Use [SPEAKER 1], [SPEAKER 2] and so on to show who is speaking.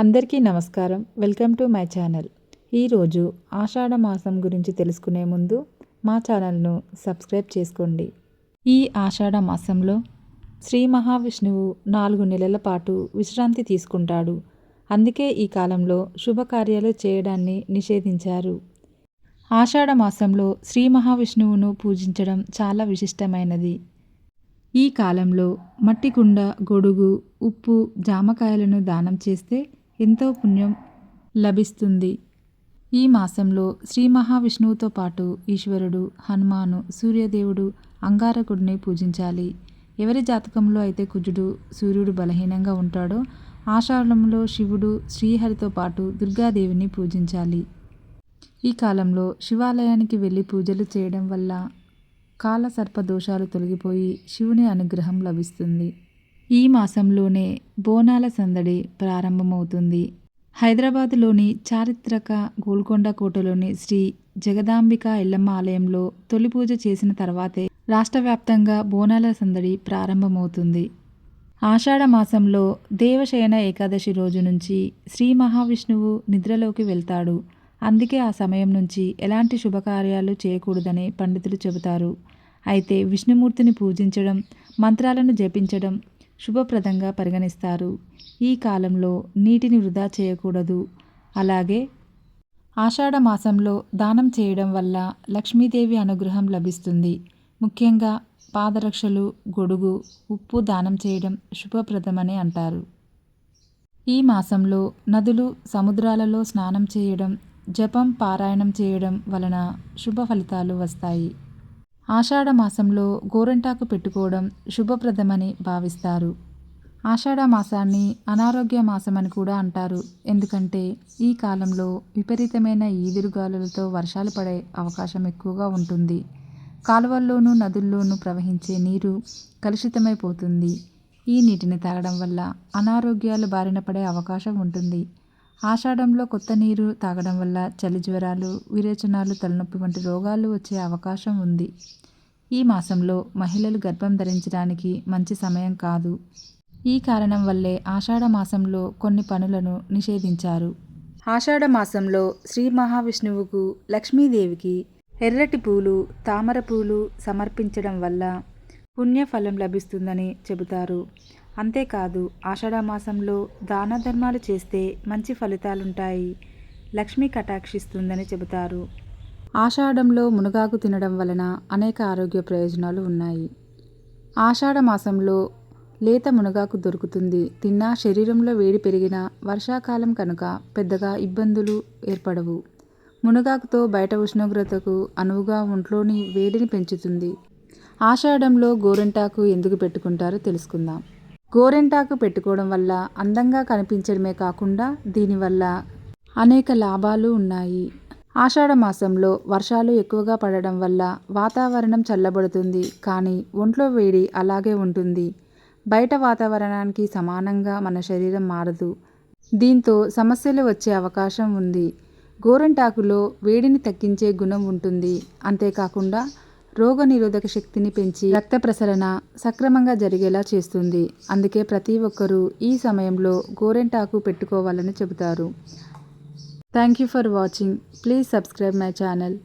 [SPEAKER 1] అందరికీ నమస్కారం. Welcome to my channel. ఈరోజు ఆషాఢ మాసం గురించి తెలుసుకునే ముందు మా ఛానల్ను సబ్స్క్రైబ్ చేసుకోండి. ఈ ఆషాఢ మాసంలో శ్రీ మహావిష్ణువు నాలుగు నెలల పాటు విశ్రాంతి తీసుకుంటాడు. అందుకే ఈ కాలంలో శుభకార్యాలు చేయడాన్ని నిషేధించారు. ఆషాఢ మాసంలో శ్రీ మహావిష్ణువును పూజించడం చాలా విశిష్టమైనది. ఈ కాలంలో మట్టి కుండ గొడుగు ఉప్పు జామకాయలను దానం చేస్తే ఎంతో పుణ్యం లభిస్తుంది. ఈ మాసంలో శ్రీ మహావిష్ణువుతో పాటు ఈశ్వరుడు హనుమాను సూర్యదేవుడు అంగారకుడిని పూజించాలి. ఎవరి జాతకంలో అయితే కుజుడు సూర్యుడు బలహీనంగా ఉంటాడో ఆషాఢంలో శివుడు శ్రీహరితో పాటు దుర్గాదేవిని పూజించాలి. ఈ కాలంలో శివాలయానికి వెళ్ళి పూజలు చేయడం వల్ల కాల సర్ప దోషాలు తొలగిపోయి శివుని అనుగ్రహం లభిస్తుంది. ఈ మాసంలోనే బోనాల సందడి ప్రారంభమవుతుంది. హైదరాబాదులోని చారిత్రక గోల్కొండ కోటలోని శ్రీ జగదాంబిక ఎల్లమ్మ ఆలయంలో తొలి పూజ చేసిన తర్వాతే రాష్ట్ర వ్యాప్తంగా బోనాల సందడి ప్రారంభమవుతుంది. ఆషాఢ మాసంలో దేవశయన ఏకాదశి రోజు నుంచి శ్రీ మహావిష్ణువు నిద్రలోకి వెళ్తాడు. అందుకే ఆ సమయం నుంచి ఎలాంటి శుభకార్యాలు చేయకూడదని పండితులు చెబుతారు. అయితే విష్ణుమూర్తిని పూజించడం మంత్రాలను జపించడం శుభప్రదంగా పరిగణిస్తారు. ఈ కాలంలో నీటిని వృధా చేయకూడదు. అలాగే ఆషాఢ మాసంలో దానం చేయడం వల్ల లక్ష్మీదేవి అనుగ్రహం లభిస్తుంది. ముఖ్యంగా పాదరక్షలు గొడుగు ఉప్పు దానం చేయడం శుభప్రదమని అంటారు. ఈ మాసంలో నదులు సముద్రాలలో స్నానం చేయడం జపం పారాయణం చేయడం వలన శుభ ఫలితాలు వస్తాయి. ఆషాఢ మాసంలో గోరంటాకు పెట్టుకోవడం శుభప్రదమని భావిస్తారు. ఆషాఢ మాసాన్ని అనారోగ్య మాసం అని కూడా అంటారు. ఎందుకంటే ఈ కాలంలో విపరీతమైన ఈదురుగాలులతో వర్షాలు పడే అవకాశం ఎక్కువగా ఉంటుంది. కాలువల్లోనూ నదుల్లోనూ ప్రవహించే నీరు కలుషితమైపోతుంది ఈ నీటిని తాగడం వల్ల అనారోగ్యాలు బారిన పడే అవకాశం ఉంటుంది. ఆషాఢంలో కొత్త నీరు తాగడం వల్ల చలి జ్వరాలు విరేచనాలు తలనొప్పి వంటి రోగాలు వచ్చే అవకాశం ఉంది. ఈ మాసంలో మహిళలు గర్భం ధరించడానికి మంచి సమయం కాదు. ఈ కారణం వల్లే ఆషాఢ మాసంలో కొన్ని పనులను నిషేధించారు. ఆషాఢ మాసంలో శ్రీ మహావిష్ణువుకు లక్ష్మీదేవికి ఎర్రటి పూలు తామర పూలు సమర్పించడం వల్ల పుణ్యఫలం లభిస్తుందని చెబుతారు. అంతేకాదు ఆషాఢ మాసంలో దాన ధర్మాలు చేస్తే మంచి ఫలితాలుంటాయి. లక్ష్మి కటాక్షిస్తుందని చెబుతారు. ఆషాఢంలో మునగాకు తినడం వలన అనేక ఆరోగ్య ప్రయోజనాలు ఉన్నాయి. ఆషాఢ మాసంలో లేత మునగాకు దొరుకుతుంది. తిన్నా శరీరంలో వేడి పెరిగిన వర్షాకాలం కనుక పెద్దగా ఇబ్బందులు ఏర్పడవు. మునగాకుతో బయట ఉష్ణోగ్రతకు అనువుగా ఒంట్లోని వేడిని పెంచుతుంది. ఆషాఢంలో గోరెంటాకు ఎందుకు పెట్టుకుంటారో తెలుసుకుందాం. గోరెంటాకు పెట్టుకోవడం వల్ల అందంగా కనిపించడమే కాకుండా దీనివల్ల అనేక లాభాలు ఉన్నాయి. ఆషాఢ మాసంలో వర్షాలు ఎక్కువగా పడడం వల్ల వాతావరణం చల్లబడుతుంది. కానీ ఒంట్లో వేడి అలాగే ఉంటుంది. బయట వాతావరణానికి సమానంగా మన శరీరం మారదు. దీంతో సమస్యలు వచ్చే అవకాశం ఉంది. గోరంటాకులో వేడిని తగ్గించే గుణం ఉంటుంది. అంతేకాకుండా రోగనిరోధక శక్తిని పెంచి రక్త ప్రసరణ సక్రమంగా జరిగేలా చేస్తుంది. అందుకే ప్రతి ఒక్కరూ ఈ సమయంలో గోరెంటాకు పెట్టుకోవాలని చెబుతారు. Thank you for watching please subscribe my channel